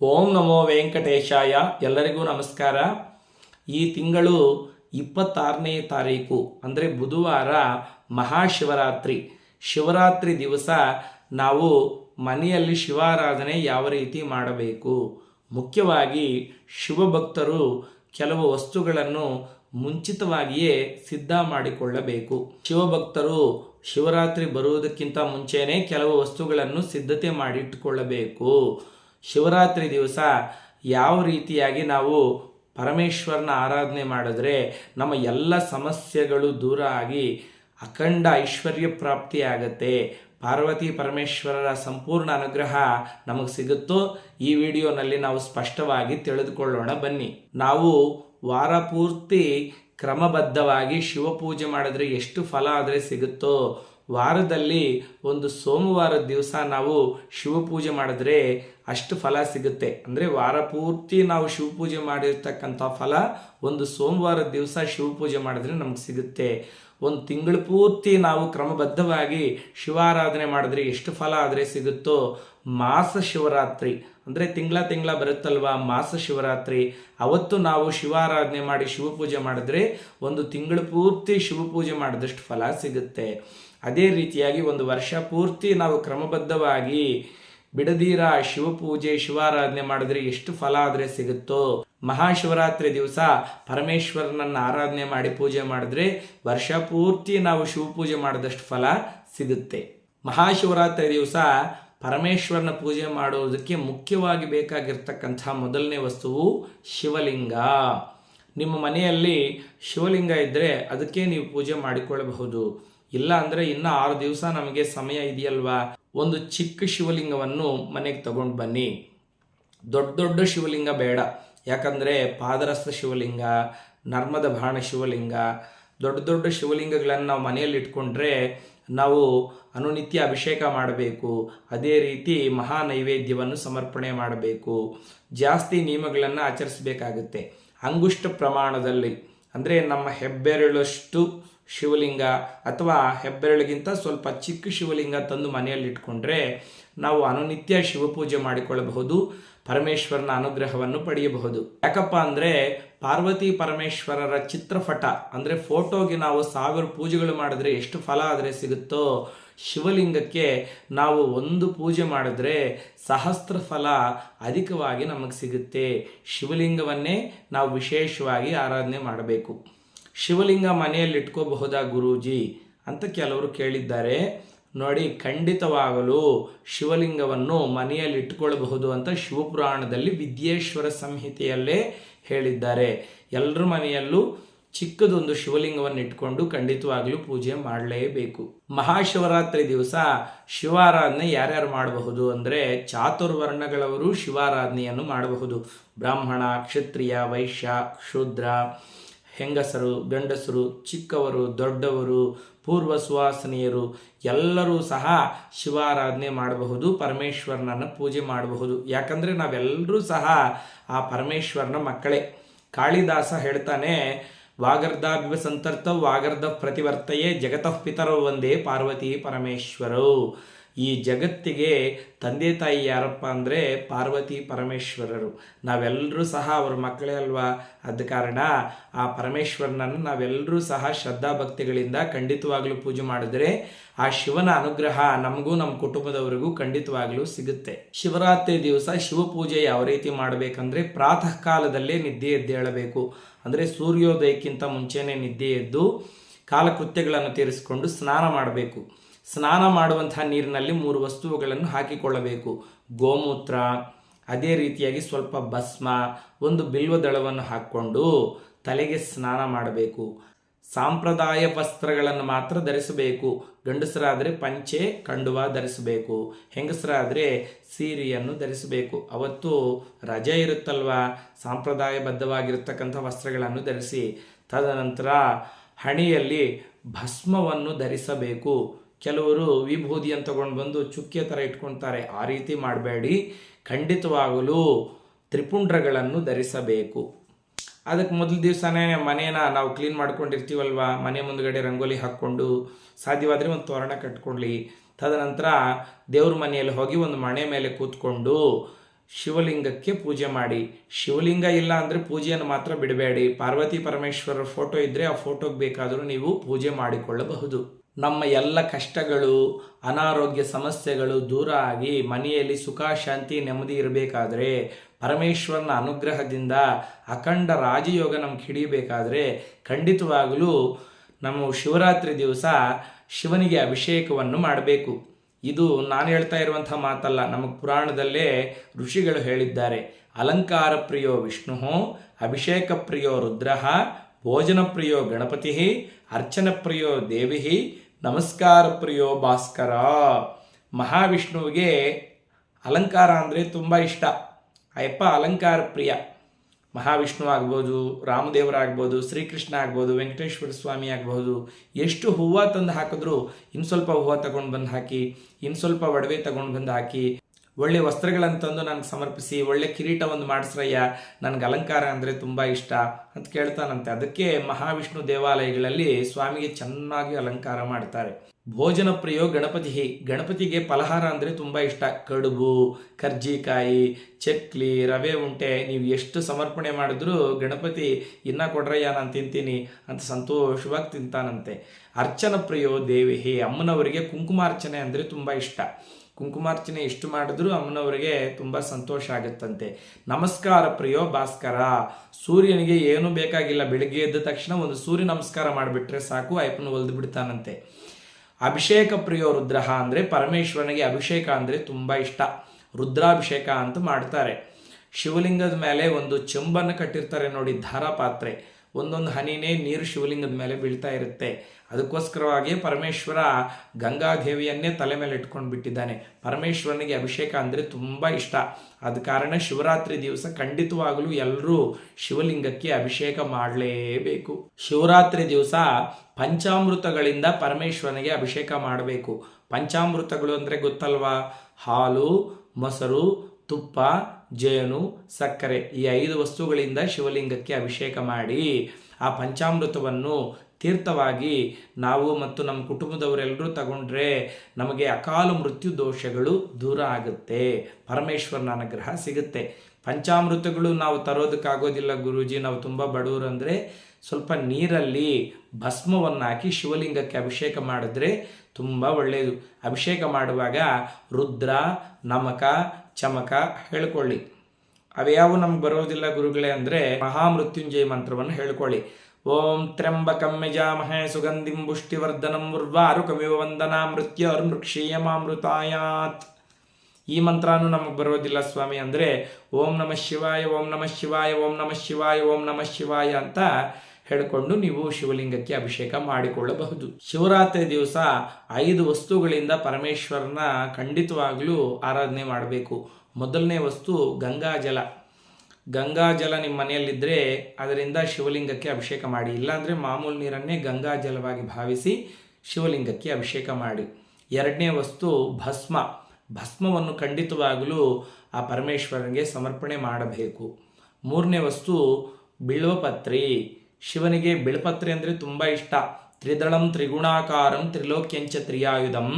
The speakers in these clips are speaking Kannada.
ಓಂ ನಮೋ ವೆಂಕಟೇಶಾಯ. ಎಲ್ಲರಿಗೂ ನಮಸ್ಕಾರ. ಈ ತಿಂಗಳು ಇಪ್ಪತ್ತಾರನೇ ತಾರೀಕು, ಅಂದರೆ ಬುಧವಾರ ಮಹಾಶಿವರಾತ್ರಿ. ಶಿವರಾತ್ರಿ ದಿವಸ ನಾವು ಮನೆಯಲ್ಲಿ ಶಿವಾರಾಧನೆ ಯಾವ ರೀತಿ ಮಾಡಬೇಕು? ಮುಖ್ಯವಾಗಿ ಶಿವಭಕ್ತರು ಕೆಲವು ವಸ್ತುಗಳನ್ನು ಮುಂಚಿತವಾಗಿಯೇ ಸಿದ್ಧ ಮಾಡಿಕೊಳ್ಳಬೇಕು. ಶಿವಭಕ್ತರು ಶಿವರಾತ್ರಿ ಬರುವುದಕ್ಕಿಂತ ಮುಂಚೆಯೇ ಕೆಲವು ವಸ್ತುಗಳನ್ನು ಸಿದ್ಧತೆ ಮಾಡಿಟ್ಟುಕೊಳ್ಳಬೇಕು. ಶಿವರಾತ್ರಿ ದಿವಸ ಯಾವ ರೀತಿಯಾಗಿ ನಾವು ಪರಮೇಶ್ವರನ ಆರಾಧನೆ ಮಾಡಿದ್ರೆ ನಮ್ಮ ಎಲ್ಲ ಸಮಸ್ಯೆಗಳು ದೂರ ಆಗಿ ಅಖಂಡ ಐಶ್ವರ್ಯ ಪ್ರಾಪ್ತಿಯಾಗತ್ತೆ ಪಾರ್ವತಿ ಪರಮೇಶ್ವರರ ಸಂಪೂರ್ಣ ಅನುಗ್ರಹ ನಮಗೆ ಸಿಗುತ್ತೋ ಈ ವಿಡಿಯೋನಲ್ಲಿ ನಾವು ಸ್ಪಷ್ಟವಾಗಿ ತಿಳಿದುಕೊಳ್ಳೋಣ ಬನ್ನಿ. ನಾವು ವಾರ ಪೂರ್ತಿ ಕ್ರಮಬದ್ಧವಾಗಿ ಶಿವಪೂಜೆ ಮಾಡಿದ್ರೆ ಎಷ್ಟು ಫಲ ಆದರೆ ಸಿಗುತ್ತೋ ವಾರದಲ್ಲಿ ಒಂದು ಸೋಮವಾರದ ದಿವಸ ನಾವು ಶಿವಪೂಜೆ ಮಾಡಿದ್ರೆ ಅಷ್ಟು ಫಲ ಸಿಗುತ್ತೆ. ಅಂದರೆ ವಾರ ಪೂರ್ತಿ ನಾವು ಶಿವಪೂಜೆ ಮಾಡಿರ್ತಕ್ಕಂಥ ಫಲ ಒಂದು ಸೋಮವಾರ ದಿವಸ ಶಿವಪೂಜೆ ಮಾಡಿದ್ರೆ ನಮ್ಗೆ ಸಿಗುತ್ತೆ. ಒಂದು ತಿಂಗಳು ಪೂರ್ತಿ ನಾವು ಕ್ರಮಬದ್ಧವಾಗಿ ಶಿವಾರಾಧನೆ ಮಾಡಿದ್ರೆ ಎಷ್ಟು ಫಲ ಆದರೆ ಸಿಗುತ್ತೋ ಮಾಸ ಶಿವರಾತ್ರಿ. ಅಂದರೆ ತಿಂಗಳ ತಿಂಗಳ ಬರುತ್ತಲ್ವಾ ಮಾಸ ಶಿವರಾತ್ರಿ. ಅವತ್ತು ನಾವು ಶಿವಾರಾಧನೆ ಮಾಡಿ ಶಿವಪೂಜೆ ಮಾಡಿದ್ರೆ ಒಂದು ತಿಂಗಳು ಪೂರ್ತಿ ಶಿವಪೂಜೆ ಮಾಡಿದಷ್ಟು ಫಲ ಸಿಗುತ್ತೆ. ಅದೇ ರೀತಿಯಾಗಿ ಒಂದು ವರ್ಷ ಪೂರ್ತಿ ನಾವು ಕ್ರಮಬದ್ಧವಾಗಿ ಬಿಡದೀರ ಶಿವಪೂಜೆ ಶಿವಾರಾಧನೆ ಮಾಡಿದ್ರೆ ಎಷ್ಟು ಫಲ ಆದರೆ ಸಿಗುತ್ತೋ. ಮಹಾಶಿವರಾತ್ರಿ ದಿವಸ ಪರಮೇಶ್ವರನನ್ನು ಆರಾಧನೆ ಮಾಡಿ ಪೂಜೆ ಮಾಡಿದ್ರೆ ವರ್ಷ ಪೂರ್ತಿ ನಾವು ಶಿವಪೂಜೆ ಮಾಡಿದಷ್ಟು ಫಲ ಸಿಗುತ್ತೆ. ಮಹಾಶಿವರಾತ್ರಿ ದಿವಸ ಪರಮೇಶ್ವರನ ಪೂಜೆ ಮಾಡುವುದಕ್ಕೆ ಮುಖ್ಯವಾಗಿ ಬೇಕಾಗಿರ್ತಕ್ಕಂಥ ಮೊದಲನೇ ವಸ್ತುವು ಶಿವಲಿಂಗ. ನಿಮ್ಮ ಮನೆಯಲ್ಲಿ ಶಿವಲಿಂಗ ಇದ್ದರೆ ಅದಕ್ಕೆ ನೀವು ಪೂಜೆ ಮಾಡಿಕೊಳ್ಳಬಹುದು. ಇಲ್ಲ ಅಂದರೆ ಇನ್ನೂ ಆರು ದಿವಸ ನಮಗೆ ಸಮಯ ಇದೆಯಲ್ವಾ? ಒಂದು ಚಿಕ್ಕ ಶಿವಲಿಂಗವನ್ನು ಮನೆಗೆ ತಗೊಂಡು ಬನ್ನಿ. ದೊಡ್ಡ ದೊಡ್ಡ ಶಿವಲಿಂಗ ಬೇಡ. ಯಾಕಂದರೆ ಪಾದರಸ್ಥ ಶಿವಲಿಂಗ, ನರ್ಮದ ಬಾಣ ಶಿವಲಿಂಗ, ದೊಡ್ಡ ದೊಡ್ಡ ಶಿವಲಿಂಗಗಳನ್ನು ನಾವು ಮನೆಯಲ್ಲಿ ಇಟ್ಕೊಂಡ್ರೆ ನಾವು ಅನುನಿತ್ಯ ಅಭಿಷೇಕ ಮಾಡಬೇಕು. ಅದೇ ರೀತಿ ಮಹಾ ನೈವೇದ್ಯವನ್ನು ಸಮರ್ಪಣೆ ಮಾಡಬೇಕು. ಜಾಸ್ತಿ ನಿಯಮಗಳನ್ನು ಆಚರಿಸಬೇಕಾಗುತ್ತೆ. ಅಂಗುಷ್ಟ ಪ್ರಮಾಣದಲ್ಲಿ. ಅಂದರೆ ನಮ್ಮ ಹೆಬ್ಬೆರಳಷ್ಟು ಶಿವಲಿಂಗ ಅಥವಾ ಹೆಬ್ಬೆರಳಿಗಿಂತ ಸ್ವಲ್ಪ ಚಿಕ್ಕ ಶಿವಲಿಂಗ ತಂದು ಮನೆಯಲ್ಲಿ ಇಟ್ಕೊಂಡ್ರೆ ನಾವು ಅನುನಿತ್ಯ ಶಿವಪೂಜೆ ಮಾಡಿಕೊಳ್ಳಬಹುದು, ಪರಮೇಶ್ವರನ ಅನುಗ್ರಹವನ್ನು ಪಡೆಯಬಹುದು. ಯಾಕಪ್ಪ ಅಂದರೆ ಪಾರ್ವತಿ ಪರಮೇಶ್ವರರ ಚಿತ್ರಪಟ ಅಂದರೆ ಫೋಟೋಗೆ ನಾವು ಸಾವಿರ ಪೂಜೆಗಳು ಮಾಡಿದ್ರೆ ಎಷ್ಟು ಫಲ ಆದರೆ ಸಿಗುತ್ತೋ, ಶಿವಲಿಂಗಕ್ಕೆ ನಾವು ಒಂದು ಪೂಜೆ ಮಾಡಿದ್ರೆ ಸಹಸ್ರ ಫಲ ಅಧಿಕವಾಗಿ ನಮಗೆ ಸಿಗುತ್ತೆ. ಶಿವಲಿಂಗವನ್ನೇ ನಾವು ವಿಶೇಷವಾಗಿ ಆರಾಧನೆ ಮಾಡಬೇಕು. ಶಿವಲಿಂಗ ಮನೆಯಲ್ಲಿ ಇಟ್ಕೋಬಹುದಾ ಗುರೂಜಿ? ಅಂತ ಕೆಲವರು ಕೇಳಿದ್ದಾರೆ. ನೋಡಿ, ಖಂಡಿತವಾಗಲು ಶಿವಲಿಂಗವನ್ನು ಮನೆಯಲ್ಲಿ ಇಟ್ಕೊಳ್ಬಹುದು ಅಂತ ಶಿವಪುರಾಣದಲ್ಲಿ ವಿದ್ಯೇಶ್ವರ ಸಂಹಿತೆಯಲ್ಲೇ ಹೇಳಿದ್ದಾರೆ. ಎಲ್ಲರ ಮನೆಯಲ್ಲೂ ಚಿಕ್ಕದೊಂದು ಶಿವಲಿಂಗವನ್ನು ಇಟ್ಕೊಂಡು ಖಂಡಿತವಾಗಲೂ ಪೂಜೆ ಮಾಡಲೇಬೇಕು. ಮಹಾಶಿವರಾತ್ರಿ ದಿವಸ ಶಿವಾರಾಧನೆ ಯಾರ್ಯಾರು ಮಾಡಬಹುದು ಅಂದರೆ ಚಾತುರ್ವರ್ಣಗಳವರು ಶಿವಾರಾಧನೆಯನ್ನು ಮಾಡಬಹುದು. ಬ್ರಾಹ್ಮಣ, ಕ್ಷತ್ರಿಯ, ವೈಶ್ಯ ಶೂದ್ರ ಹೆಂಗಸರು, ಗಂಡಸರು, ಚಿಕ್ಕವರು, ದೊಡ್ಡವರು ಪೂರ್ವ ಸುವಾಸನೀಯರು ಎಲ್ಲರೂ ಸಹ ಶಿವಾರಾಧನೆ ಮಾಡಬಹುದು, ಪರಮೇಶ್ವರನನ್ನು ಪೂಜೆ ಮಾಡಬಹುದು. ಯಾಕಂದರೆ ನಾವೆಲ್ಲರೂ ಸಹ ಆ ಪರಮೇಶ್ವರನ ಮಕ್ಕಳೇ. ಕಾಳಿದಾಸ ಹೇಳ್ತಾನೆ, ವಾಗರ್ಧಾಭಿವ ಸಂತರ್ಥ ವಾಗರ್ಧ ಪ್ರತಿವರ್ತಯೇ, ಜಗತಃ ಪಿತರೋ ಒಂದೇ ಪಾರ್ವತಿ ಪರಮೇಶ್ವರವು ಈ ಜಗತ್ತಿಗೆ ತಂದೆ ತಾಯಿ ಯಾರಪ್ಪ ಅಂದರೆ ಪಾರ್ವತಿ ಪರಮೇಶ್ವರರು. ನಾವೆಲ್ಲರೂ ಸಹ ಅವ್ರ ಮಕ್ಕಳೇ ಅಲ್ವಾ? ಆದ ಕಾರಣ ಆ ಪರಮೇಶ್ವರನನ್ನು ನಾವೆಲ್ಲರೂ ಸಹ ಶ್ರದ್ಧಾ ಭಕ್ತಿಗಳಿಂದ ಖಂಡಿತವಾಗಲೂ ಪೂಜೆ ಮಾಡಿದ್ರೆ ಆ ಶಿವನ ಅನುಗ್ರಹ ನಮಗೂ ನಮ್ಮ ಕುಟುಂಬದವರಿಗೂ ಖಂಡಿತವಾಗಲೂ ಸಿಗುತ್ತೆ. ಶಿವರಾತ್ರಿ ದಿವಸ ಶಿವಪೂಜೆ ಯಾವ ರೀತಿ ಮಾಡಬೇಕಂದ್ರೆ ಪ್ರಾತಃ ಕಾಲದಲ್ಲೇ ನಿದ್ದೆ ಎದ್ದೇಳಬೇಕು ಅಂದರೆ ಸೂರ್ಯೋದಯಕ್ಕಿಂತ ಮುಂಚೆನೇ ನಿದ್ದೆ ಎದ್ದು ಕಾಲಕೃತ್ಯಗಳನ್ನು ತೀರಿಸಿಕೊಂಡು ಸ್ನಾನ ಮಾಡಬೇಕು. ಸ್ನಾನ ಮಾಡುವಂತಹ ನೀರಿನಲ್ಲಿ ಮೂರು ವಸ್ತುಗಳನ್ನು ಹಾಕಿಕೊಳ್ಳಬೇಕು. ಗೋಮೂತ್ರ, ಅದೇ ರೀತಿಯಾಗಿ ಸ್ವಲ್ಪ ಭಸ್ಮ, ಒಂದು ಬಿಲ್ವದಳವನ್ನು ಹಾಕ್ಕೊಂಡು ತಲೆಗೆ ಸ್ನಾನ ಮಾಡಬೇಕು. ಸಾಂಪ್ರದಾಯ ವಸ್ತ್ರಗಳನ್ನು ಮಾತ್ರ ಧರಿಸಬೇಕು. ಗಂಡಸರಾದರೆ ಪಂಚೆ, ಕಂಡುವ ಧರಿಸಬೇಕು. ಹೆಂಗಸರಾದರೆ ಸೀರೆಯನ್ನು ಧರಿಸಬೇಕು. ಅವತ್ತು ರಜೆ ಇರುತ್ತಲ್ವ? ಸಾಂಪ್ರದಾಯಬದ್ಧವಾಗಿರ್ತಕ್ಕಂಥ ವಸ್ತ್ರಗಳನ್ನು ಧರಿಸಿ, ತದನಂತರ ಹಣೆಯಲ್ಲಿ ಭಸ್ಮವನ್ನು ಧರಿಸಬೇಕು. ಕೆಲವರು ವಿಭೂದಿಯನ್ನು ತಗೊಂಡು ಬಂದು ಚುಕ್ಕೆ ಥರ ಇಟ್ಕೊಳ್ತಾರೆ ಆ ರೀತಿ ಮಾಡಬೇಡಿ. ಖಂಡಿತವಾಗಲೂ ತ್ರಿಪುಂಡ್ರಗಳನ್ನು ಧರಿಸಬೇಕು. ಅದಕ್ಕೆ ಮೊದಲ ದಿವಸನೇ ಮನೇನ ನಾವು ಕ್ಲೀನ್ ಮಾಡ್ಕೊಂಡಿರ್ತೀವಲ್ವ? ಮನೆ ಮುಂದುಗಡೆ ರಂಗೋಲಿ ಹಾಕ್ಕೊಂಡು ಸಾಧ್ಯವಾದರೆ ಒಂದು ತೋರಣ ಕಟ್ಕೊಳ್ಳಿ. ತದನಂತರ ದೇವ್ರ ಮನೆಯಲ್ಲಿ ಹೋಗಿ ಒಂದು ಮಣೆ ಮೇಲೆ ಕೂತ್ಕೊಂಡು ಶಿವಲಿಂಗಕ್ಕೆ ಪೂಜೆ ಮಾಡಿ. ಶಿವಲಿಂಗ ಇಲ್ಲ ಅಂದರೆ ಪೂಜೆಯನ್ನು ಮಾತ್ರ ಬಿಡಬೇಡಿ. ಪಾರ್ವತಿ ಪರಮೇಶ್ವರರ ಫೋಟೋ ಇದ್ದರೆ ಆ ಫೋಟೋಗೆ ಬೇಕಾದರೂ ನೀವು ಪೂಜೆ ಮಾಡಿಕೊಳ್ಳಬಹುದು. ನಮ್ಮ ಎಲ್ಲ ಕಷ್ಟಗಳು, ಅನಾರೋಗ್ಯ ಸಮಸ್ಯೆಗಳು ದೂರ ಆಗಿ ಮನೆಯಲ್ಲಿ ಸುಖ, ಶಾಂತಿ, ನೆಮ್ಮದಿ ಇರಬೇಕಾದ್ರೆ, ಪರಮೇಶ್ವರನ ಅನುಗ್ರಹದಿಂದ ಅಖಂಡ ರಾಜಯೋಗ ನಮ್ಗೆ ಹಿಡಿಯಬೇಕಾದ್ರೆ ಖಂಡಿತವಾಗಲೂ ನಮ್ಮ ಶಿವರಾತ್ರಿ ದಿವಸ ಶಿವನಿಗೆ ಅಭಿಷೇಕವನ್ನು ಮಾಡಬೇಕು. ಇದು ನಾನು ಹೇಳ್ತಾ ಇರುವಂಥ ಮಾತಲ್ಲ, ನಮಗೆ ಪುರಾಣದಲ್ಲೇ ಋಷಿಗಳು ಹೇಳಿದ್ದಾರೆ. ಅಲಂಕಾರ ಪ್ರಿಯೋ ವಿಷ್ಣು ಅಭಿಷೇಕ ಪ್ರಿಯೋ ರುದ್ರ, ಭೋಜನ ಪ್ರಿಯೋ ಗಣಪತಿ, ಅರ್ಚನ ಪ್ರಿಯೋ ದೇವಿ ನಮಸ್ಕಾರ ಪ್ರಿಯೋ ಭಾಸ್ಕರ. ಮಹಾವಿಷ್ಣುವಿಗೆ ಅಲಂಕಾರ ಅಂದರೆ ತುಂಬ ಇಷ್ಟ. ಅಯ್ಯಪ್ಪ, ಅಲಂಕಾರ ಪ್ರಿಯ. ಮಹಾವಿಷ್ಣು ಆಗ್ಬೋದು ರಾಮದೇವರಾಗ್ಬೋದು ಶ್ರೀಕೃಷ್ಣ ಆಗ್ಬೋದು, ವೆಂಕಟೇಶ್ವರ ಸ್ವಾಮಿ ಆಗ್ಬೋದು. ಎಷ್ಟು ಹೂವು ತಂದು ಹಾಕಿದ್ರು ಇನ್ನು ಸ್ವಲ್ಪ ಹೂವು ತಗೊಂಡು ಬಂದು ಹಾಕಿ ಇನ್ನು ಸ್ವಲ್ಪ ಒಡವೆ ತಗೊಂಡು ಬಂದು ಹಾಕಿ. ಒಳ್ಳೆ ವಸ್ತ್ರಗಳನ್ನು ತಂದು ನನಗೆ ಸಮರ್ಪಿಸಿ, ಒಳ್ಳೆ ಕಿರೀಟ ಒಂದು ಮಾಡಿಸ್ರಯ್ಯ, ನನಗೆ ಅಲಂಕಾರ ಅಂದರೆ ತುಂಬ ಇಷ್ಟ ಅಂತ ಕೇಳ್ತಾನಂತೆ. ಅದಕ್ಕೆ ಮಹಾವಿಷ್ಣು ದೇವಾಲಯಗಳಲ್ಲಿ ಸ್ವಾಮಿಗೆ ಚೆನ್ನಾಗಿ ಅಲಂಕಾರ ಮಾಡ್ತಾರೆ. ಭೋಜನ ಪ್ರಿಯೋ ಗಣಪತಿ, ಗಣಪತಿಗೆ ಫಲಹಾರ ಅಂದರೆ ತುಂಬ ಇಷ್ಟ. ಕಡುಬು, ಕರ್ಜಿಕಾಯಿ, ಚಕ್ಲಿ, ರವೆ ಉಂಟೆ, ನೀವು ಎಷ್ಟು ಸಮರ್ಪಣೆ ಮಾಡಿದ್ರೂ ಗಣಪತಿ ಇನ್ನ ಕೊಡ್ರಯ್ಯ ನಾನು ತಿಂತೀನಿ ಅಂತ ಸಂತೋಷವಾಗಿ ತಿಂತಾನಂತೆ. ಅರ್ಚನ ಪ್ರಿಯೋ ದೇವಿ ಅಮ್ಮನವರಿಗೆ ಕುಂಕುಮಾರ್ಚನೆ ಅಂದರೆ ತುಂಬ ಇಷ್ಟ. ಕುಂಕುಮಾರ್ಚನೆ ಎಷ್ಟು ಮಾಡಿದ್ರೂ ಅಮ್ಮನವರಿಗೆ ತುಂಬ ಸಂತೋಷ ಆಗುತ್ತಂತೆ. ನಮಸ್ಕಾರ ಪ್ರಿಯೋ ಭಾಸ್ಕರ. ಸೂರ್ಯನಿಗೆ ಏನೂ ಬೇಕಾಗಿಲ್ಲ. ಬೆಳಿಗ್ಗೆ ಎದ್ದ ತಕ್ಷಣ ಒಂದು ಸೂರ್ಯ ನಮಸ್ಕಾರ ಮಾಡಿಬಿಟ್ರೆ ಸಾಕು, ಅಯ್ಯಪ್ಪನ ಒಲ್ದು ಬಿಡ್ತಾನಂತೆ. ಅಭಿಷೇಕ ಪ್ರಿಯೋ ರುದ್ರಹ ಅಂದರೆ ಪರಮೇಶ್ವರನಿಗೆ ಅಭಿಷೇಕ ಅಂದರೆ ತುಂಬ ಇಷ್ಟ. ರುದ್ರಾಭಿಷೇಕ ಅಂತ ಮಾಡ್ತಾರೆ. ಶಿವಲಿಂಗದ ಮೇಲೆ ಒಂದು ಚೆಂಬನ್ನು ಕಟ್ಟಿರ್ತಾರೆ ನೋಡಿ ಧಾರಾಪಾತ್ರೆ. ಒಂದೊಂದು ಹನಿನೇ ನೀರು ಶಿವಲಿಂಗದ ಮೇಲೆ ಬೀಳ್ತಾ ಇರುತ್ತೆ. ಅದಕ್ಕೋಸ್ಕರವಾಗಿ ಪರಮೇಶ್ವರ ಗಂಗಾದೇವಿಯನ್ನೇ ತಲೆ ಮೇಲೆ ಇಟ್ಕೊಂಡು ಬಿಟ್ಟಿದ್ದಾನೆ. ಪರಮೇಶ್ವರನಿಗೆ ಅಭಿಷೇಕ ಅಂದರೆ ತುಂಬ ಇಷ್ಟ. ಆದ ಕಾರಣ ಶಿವರಾತ್ರಿ ದಿವಸ ಖಂಡಿತವಾಗಲೂ ಎಲ್ಲರೂ ಶಿವಲಿಂಗಕ್ಕೆ ಅಭಿಷೇಕ ಮಾಡಲೇಬೇಕು. ಶಿವರಾತ್ರಿ ದಿವಸ ಪಂಚಾಮೃತಗಳಿಂದ ಪರಮೇಶ್ವರನಿಗೆ ಅಭಿಷೇಕ ಮಾಡಬೇಕು. ಪಂಚಾಮೃತಗಳು ಅಂದರೆ ಗೊತ್ತಲ್ವಾ? ಹಾಲು, ಮೊಸರು ತುಪ್ಪ, ಜೇನು, ಸಕ್ಕರೆ ಈ ಐದು ವಸ್ತುಗಳಿಂದ ಶಿವಲಿಂಗಕ್ಕೆ ಅಭಿಷೇಕ ಮಾಡಿ ಆ ಪಂಚಾಮೃತವನ್ನು ತೀರ್ಥವಾಗಿ ನಾವು ಮತ್ತು ನಮ್ಮ ಕುಟುಂಬದವರೆಲ್ಲರೂ ತಗೊಂಡ್ರೆ ನಮಗೆ ಅಕಾಲ ಮೃತ್ಯು ದೋಷಗಳು ದೂರ ಆಗುತ್ತೆ. ಪರಮೇಶ್ವರನ ಅನುಗ್ರಹ ಸಿಗುತ್ತೆ. ಪಂಚಾಮೃತಗಳು ನಾವು ತರೋದಕ್ಕಾಗೋದಿಲ್ಲ ಗುರೂಜಿ, ನಾವು ತುಂಬ ಬಡವರು ಅಂದರೆ ಸ್ವಲ್ಪ ನೀರಲ್ಲಿ ಭಸ್ಮವನ್ನು ಹಾಕಿ ಶಿವಲಿಂಗಕ್ಕೆ ಅಭಿಷೇಕ ಮಾಡಿದ್ರೆ ತುಂಬ ಒಳ್ಳೆಯದು. ಅಭಿಷೇಕ ಮಾಡುವಾಗ ರುದ್ರ, ನಮಕ ಚಮಕ ಹೇಳ್ಕೊಳ್ಳಿ. ಅವ್ಯಾವು ನಮ್ಗೆ ಬರೋದಿಲ್ಲ ಗುರುಗಳೇ ಅಂದರೆ ಮಹಾಮೃತ್ಯುಂಜಯ ಮಂತ್ರವನ್ನು ಹೇಳ್ಕೊಳ್ಳಿ. ಓಂ ತ್ರ್ಯಂಬಕಂ ಯಜಾಮಹೇ ಸುಗಂಧಿಂ ಪುಷ್ಟಿವರ್ಧನಂ ಉರ್ವಾರುಕಮಿವ ವಂದನಾ ಮೃತ್ಯೋರ್ಮೃಕ್ಷೀಯಮಾಮೃತಾಯಾತ್ ಈ ಮಂತ್ರನೂ ನಮಗೆ ಬರೋದಿಲ್ಲ ಸ್ವಾಮಿ ಅಂದರೆ ಓಂ ನಮಃ ಶಿವಾಯ, ಓಂ ನಮಃ ಶಿವಾಯ, ಓಂ ನಮಃ ಶಿವಾಯ, ಓಂ ನಮಃ ಶಿವಾಯ ಅಂತ ಹೇಳಿಕೊಂಡು ನೀವು ಶಿವಲಿಂಗಕ್ಕೆ ಅಭಿಷೇಕ ಮಾಡಿಕೊಳ್ಳಬಹುದು. ಶಿವರಾತ್ರಿ ದಿವಸ ಐದು ವಸ್ತುಗಳಿಂದ ಪರಮೇಶ್ವರನ ಖಂಡಿತವಾಗ್ಲೂ ಆರಾಧನೆ ಮಾಡಬೇಕು. ಮೊದಲನೇ ವಸ್ತು ಗಂಗಾಜಲ ಗಂಗಾಜಲ ನಿಮ್ಮ ಮನೆಯಲ್ಲಿದ್ದರೆ ಅದರಿಂದ ಶಿವಲಿಂಗಕ್ಕೆ ಅಭಿಷೇಕ ಮಾಡಿ. ಇಲ್ಲಾಂದರೆ ಮಾಮೂಲು ನೀರನ್ನೇ ಗಂಗಾಜಲವಾಗಿ ಭಾವಿಸಿ ಶಿವಲಿಂಗಕ್ಕೆ ಅಭಿಷೇಕ ಮಾಡಿ. ಎರಡನೇ ವಸ್ತು ಭಸ್ಮ. ಭಸ್ಮವನ್ನು ಖಂಡಿತವಾಗಲೂ ಆ ಪರಮೇಶ್ವರನಿಗೆ ಸಮರ್ಪಣೆ ಮಾಡಬೇಕು. ಮೂರನೇ ವಸ್ತು ಬಿಲ್ವಪತ್ರಿ. ಶಿವನಿಗೆ ಬಿಳ್ಪತ್ರೆ ಅಂದರೆ ತುಂಬ ಇಷ್ಟ. ತ್ರಿದಳಂ ತ್ರಿಗುಣಾಕಾರಂ ತ್ರಿಲೋಕ್ಯಂಚ ತ್ರಿಯಾಯುಧಂ,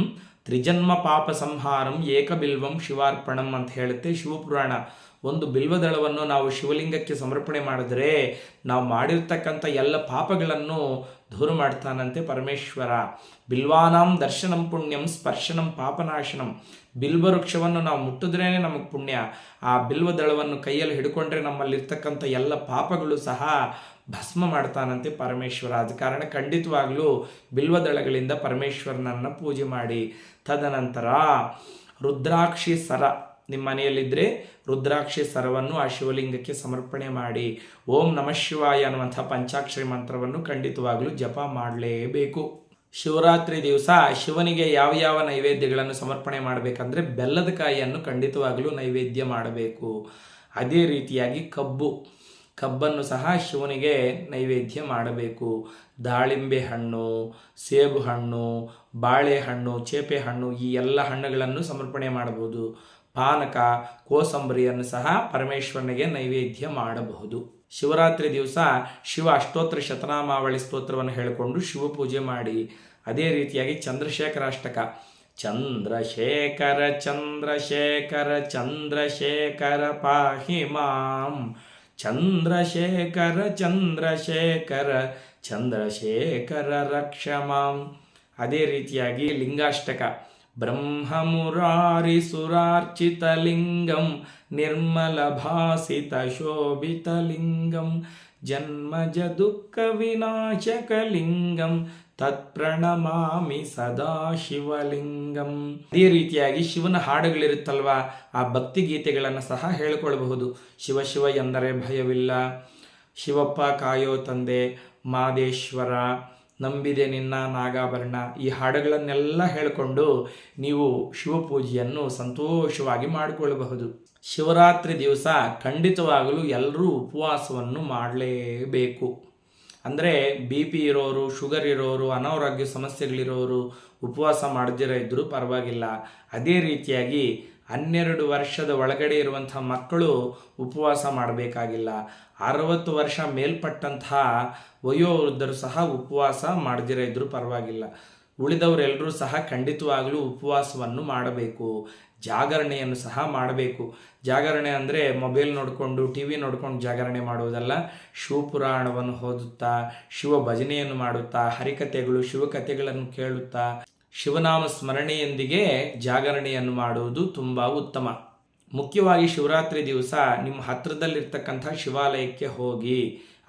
ತ್ರಿಜನ್ಮ ಪಾಪ ಸಂಹಾರಂ ಏಕಬಿಲ್ವಂ ಶಿವಾರ್ಪಣಂ ಅಂತ ಹೇಳುತ್ತೆ ಶಿವಪುರಾಣ. ಒಂದು ಬಿಲ್ವದಳವನ್ನು ನಾವು ಶಿವಲಿಂಗಕ್ಕೆ ಸಮರ್ಪಣೆ ಮಾಡಿದ್ರೆ ನಾವು ಮಾಡಿರ್ತಕ್ಕಂಥ ಎಲ್ಲ ಪಾಪಗಳನ್ನು ದೂರ ಮಾಡ್ತಾನಂತೆ ಪರಮೇಶ್ವರ. ಬಿಲ್ವಾನಾಂ ದರ್ಶನಂ ಪುಣ್ಯಂ ಸ್ಪರ್ಶನಂ ಪಾಪನಾಶನಂ. ಬಿಲ್ವ ವೃಕ್ಷವನ್ನು ನಾವು ಮುಟ್ಟಿದ್ರೇ ನಮಗೆ ಪುಣ್ಯ. ಆ ಬಿಲ್ವದಳವನ್ನು ಕೈಯಲ್ಲಿ ಹಿಡ್ಕೊಂಡ್ರೆ ನಮ್ಮಲ್ಲಿರ್ತಕ್ಕಂಥ ಎಲ್ಲ ಪಾಪಗಳು ಸಹ ಭಸ್ಮ ಮಾಡ್ತಾನಂತೆ ಪರಮೇಶ್ವರ. ಆದ ಕಾರಣ ಖಂಡಿತವಾಗಲೂ ಬಿಲ್ವದಳಗಳಿಂದ ಪರಮೇಶ್ವರನನ್ನು ಪೂಜೆ ಮಾಡಿ. ತದನಂತರ ರುದ್ರಾಕ್ಷಿ ಸರ. ನಿಮ್ಮ ಮನೆಯಲ್ಲಿದ್ದರೆ ರುದ್ರಾಕ್ಷಿ ಸರವನ್ನು ಆ ಶಿವಲಿಂಗಕ್ಕೆ ಸಮರ್ಪಣೆ ಮಾಡಿ. ಓಂ ನಮಃ ಶಿವಾಯ ಅನ್ನುವಂಥ ಪಂಚಾಕ್ಷರಿ ಮಂತ್ರವನ್ನು ಖಂಡಿತವಾಗಲೂ ಜಪ ಮಾಡಲೇಬೇಕು. ಶಿವರಾತ್ರಿ ದಿವಸ ಶಿವನಿಗೆ ಯಾವ ಯಾವ ನೈವೇದ್ಯಗಳನ್ನು ಸಮರ್ಪಣೆ ಮಾಡಬೇಕಂದ್ರೆ ಬೆಲ್ಲದ ಕಾಯಿಯನ್ನು ಖಂಡಿತವಾಗಲೂ ನೈವೇದ್ಯ ಮಾಡಬೇಕು. ಅದೇ ರೀತಿಯಾಗಿ ಕಬ್ಬು. ಕಬ್ಬನ್ನು ಸಹ ಶಿವನಿಗೆ ನೈವೇದ್ಯ ಮಾಡಬೇಕು. ದಾಳಿಂಬೆ ಹಣ್ಣು, ಸೇಬು ಹಣ್ಣು ಬಾಳೆಹಣ್ಣು ಚೇಪೆ ಹಣ್ಣು ಈ ಎಲ್ಲ ಹಣ್ಣುಗಳನ್ನು ಸಮರ್ಪಣೆ ಮಾಡಬಹುದು. ಪಾನಕ, ಕೋಸಂಬರಿಯನ್ನು ಸಹ ಪರಮೇಶ್ವರನಿಗೆ ನೈವೇದ್ಯ ಮಾಡಬಹುದು. ಶಿವರಾತ್ರಿ ದಿವಸ ಶಿವ ಅಷ್ಟೋತ್ತರ ಶತನಾಮಾವಳಿ ಸ್ತೋತ್ರವನ್ನು ಹೇಳಿಕೊಂಡು ಶಿವ ಪೂಜೆ ಮಾಡಿ. ಅದೇ ರೀತಿಯಾಗಿ ಚಂದ್ರಶೇಖರ ಅಷ್ಟಕ ಚಂದ್ರಶೇಖರ ಚಂದ್ರಶೇಖರ ಚಂದ್ರಶೇಖರ ಪಾಹಿ ಮಾಂ. ಚಂದ್ರಶೇಖರ ಚಂದ್ರಶೇಖರ ಚಂದ್ರಶೇಖರ ರಕ್ಷ ಮಾಂ. ಅದೇ ರೀತಿಯಾಗಿ ಲಿಂಗಾಷ್ಟಕ. ಬ್ರಹ್ಮಮುರಾರಿ ಸುರಾರ್ಚಿತಲಿಂಗಂ ನಿರ್ಮಲ ಭಾಸಿತ ಶೋಭಿತಲಿಂಗಂ ಜನ್ಮಜ ದುಃಖ ವಿನಾಶಕಲಿಂಗಂ ತತ್ಪ್ರಣಮಾಮಿ ಸದಾ ಶಿವಲಿಂಗಂ. ಅದೇ ರೀತಿಯಾಗಿ ಶಿವನ ಹಾಡುಗಳಿರುತ್ತಲ್ವಾ, ಆ ಭಕ್ತಿ ಗೀತೆಗಳನ್ನು ಸಹ ಹೇಳಿಕೊಳ್ಳಬಹುದು. ಶಿವ ಶಿವ ಎಂದರೆ ಭಯವಿಲ್ಲ. ಶಿವಪ್ಪ ಕಾಯೋ ತಂದೆ, ಮಾದೇಶ್ವರ, ನಂಬಿದೆ ನಿನ್ನ ನಾಗಾಭರಣ. ಈ ಹಾಡುಗಳನ್ನೆಲ್ಲ ಹೇಳಿಕೊಂಡು ನೀವು ಶಿವಪೂಜೆಯನ್ನು ಸಂತೋಷವಾಗಿ ಮಾಡಿಕೊಳ್ಳಬಹುದು. ಶಿವರಾತ್ರಿ ದಿವಸ ಖಂಡಿತವಾಗಲೂ ಎಲ್ಲರೂ ಉಪವಾಸವನ್ನು ಮಾಡಲೇಬೇಕು. ಅಂದರೆ ಬಿ ಪಿ ಇರೋರು ಶುಗರ್ ಇರೋರು, ಅನಾರೋಗ್ಯ ಸಮಸ್ಯೆಗಳಿರೋರು ಉಪವಾಸ ಮಾಡದಿರ ಇದ್ದರೂ ಪರವಾಗಿಲ್ಲ. ಅದೇ ರೀತಿಯಾಗಿ ಹನ್ನೆರಡು ವರ್ಷದ ಒಳಗಡೆ ಇರುವಂಥ ಮಕ್ಕಳು ಉಪವಾಸ ಮಾಡಬೇಕಾಗಿಲ್ಲ. ಅರವತ್ತು ವರ್ಷ ಮೇಲ್ಪಟ್ಟಂತಹ ವಯೋವೃದ್ಧರು ಸಹ ಉಪವಾಸ ಮಾಡದಿರ ಇದ್ದರೂ ಪರವಾಗಿಲ್ಲ. ಉಳಿದವರೆಲ್ಲರೂ ಸಹ ಖಂಡಿತವಾಗಲೂ ಉಪವಾಸವನ್ನು ಮಾಡಬೇಕು. ಜಾಗರಣೆಯನ್ನು ಸಹ ಮಾಡಬೇಕು. ಜಾಗರಣೆ ಅಂದರೆ ಮೊಬೈಲ್ ನೋಡಿಕೊಂಡು ಟಿ ವಿ ನೋಡಿಕೊಂಡು ಜಾಗರಣೆ ಮಾಡುವುದಲ್ಲ. ಶಿವಪುರಾಣವನ್ನು ಓದುತ್ತಾ, ಶಿವ ಭಜನೆಯನ್ನು ಮಾಡುತ್ತಾ, ಹರಿಕಥೆಗಳು ಶಿವಕಥೆಗಳನ್ನು ಕೇಳುತ್ತಾ, ಶಿವನಾಮ ಸ್ಮರಣೆಯೊಂದಿಗೆ ಜಾಗರಣೆಯನ್ನು ಮಾಡುವುದು ತುಂಬ ಉತ್ತಮ. ಮುಖ್ಯವಾಗಿ ಶಿವರಾತ್ರಿ ದಿವಸ ನಿಮ್ಮ ಹತ್ತಿರದಲ್ಲಿರ್ತಕ್ಕಂಥ ಶಿವಾಲಯಕ್ಕೆ ಹೋಗಿ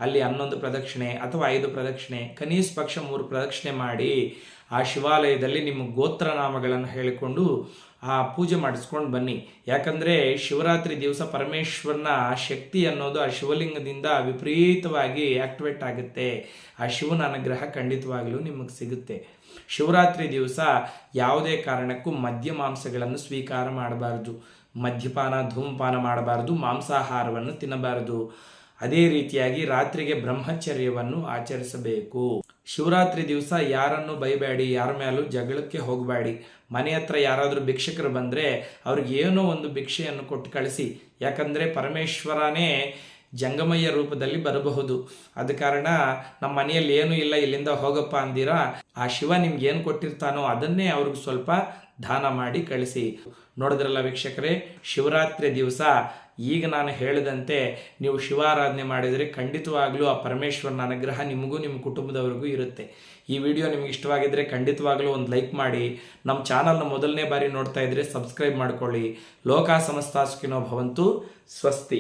ಅಲ್ಲಿ ಹನ್ನೊಂದು ಪ್ರದಕ್ಷಿಣೆ ಅಥವಾ ಐದು ಪ್ರದಕ್ಷಿಣೆ ಕನಿಷ್ಠ ಪಕ್ಷ ಮೂರು ಪ್ರದಕ್ಷಿಣೆ ಮಾಡಿ ಆ ಶಿವಾಲಯದಲ್ಲಿ ನಿಮ್ಮ ಗೋತ್ರನಾಮಗಳನ್ನು ಹೇಳಿಕೊಂಡು ಆ ಪೂಜೆ ಮಾಡಿಸ್ಕೊಂಡು ಬನ್ನಿ. ಯಾಕಂದರೆ ಶಿವರಾತ್ರಿ ದಿವಸ ಪರಮೇಶ್ವರನ ಶಕ್ತಿ ಅನ್ನೋದು ಆ ಶಿವಲಿಂಗದಿಂದ ವಿಪರೀತವಾಗಿ ಆಕ್ಟಿವೇಟ್ ಆಗುತ್ತೆ. ಆ ಶಿವನ ಅನುಗ್ರಹ ಖಂಡಿತವಾಗಲೂ ನಿಮಗೆ ಸಿಗುತ್ತೆ. ಶಿವರಾತ್ರಿ ದಿವಸ ಯಾವುದೇ ಕಾರಣಕ್ಕೂ ಮದ್ಯ ಮಾಂಸಗಳನ್ನು ಸ್ವೀಕಾರ ಮಾಡಬಾರ್ದು. ಮದ್ಯಪಾನ, ಧೂಮಪಾನ ಮಾಡಬಾರ್ದು. ಮಾಂಸಾಹಾರವನ್ನು ತಿನ್ನಬಾರದು. ಅದೇ ರೀತಿಯಾಗಿ ರಾತ್ರಿಗೆ ಬ್ರಹ್ಮಚರ್ಯವನ್ನು ಆಚರಿಸಬೇಕು. ಶಿವರಾತ್ರಿ ದಿವಸ ಯಾರನ್ನು ಬೈಬೇಡಿ, ಯಾರ ಮೇಲೂ ಜಗಳಕ್ಕೆ ಹೋಗಬೇಡಿ. ಮನೆ ಹತ್ರ ಯಾರಾದರೂ ಭಿಕ್ಷಕರು ಬಂದರೆ ಅವ್ರಿಗೆ ಏನೋ ಒಂದು ಭಿಕ್ಷೆಯನ್ನು ಕೊಟ್ಟು ಕಳಿಸಿ. ಯಾಕಂದರೆ ಪರಮೇಶ್ವರನೇ ಜಂಗಮಯ್ಯ ರೂಪದಲ್ಲಿ ಬರಬಹುದು. ಅದ ಕಾರಣ ನಮ್ಮ ಮನೆಯಲ್ಲಿ ಏನೂ ಇಲ್ಲ, ಇಲ್ಲಿಂದ ಹೋಗಪ್ಪ ಅಂದಿರಾ, ಆ ಶಿವ ನಿಮ್ಗೆ ಏನು ಕೊಟ್ಟಿರ್ತಾನೋ ಅದನ್ನೇ ಅವ್ರಿಗೆ ಸ್ವಲ್ಪ ದಾನ ಮಾಡಿ ಕಳಿಸಿ. ನೋಡಿದ್ರಲ್ಲ ವೀಕ್ಷಕರೇ, ಶಿವರಾತ್ರಿ ದಿವಸ ಈಗ ನಾನು ಹೇಳಿದಂತೆ ನೀವು ಶಿವಾರಾಧನೆ ಮಾಡಿದರೆ ಖಂಡಿತವಾಗ್ಲೂ ಆ ಪರಮೇಶ್ವರನ ಅನುಗ್ರಹ ನಿಮಗೂ ನಿಮ್ಮ ಕುಟುಂಬದವರಿಗೂ ಇರುತ್ತೆ. ಈ ವಿಡಿಯೋ ನಿಮ್ಗೆ ಇಷ್ಟವಾಗಿದ್ದರೆ ಖಂಡಿತವಾಗ್ಲೂ ಒಂದು ಲೈಕ್ ಮಾಡಿ, ನಮ್ಮ ಚಾನಲ್ನ ಮೊದಲನೇ ಬಾರಿ ನೋಡ್ತಾ ಇದ್ರೆ ಸಬ್ಸ್ಕ್ರೈಬ್ ಮಾಡ್ಕೊಳ್ಳಿ. ಲೋಕ ಸಮಸ್ತಾಸ್ಕಿನೋ ಭವಂತು, ಸ್ವಸ್ತಿ.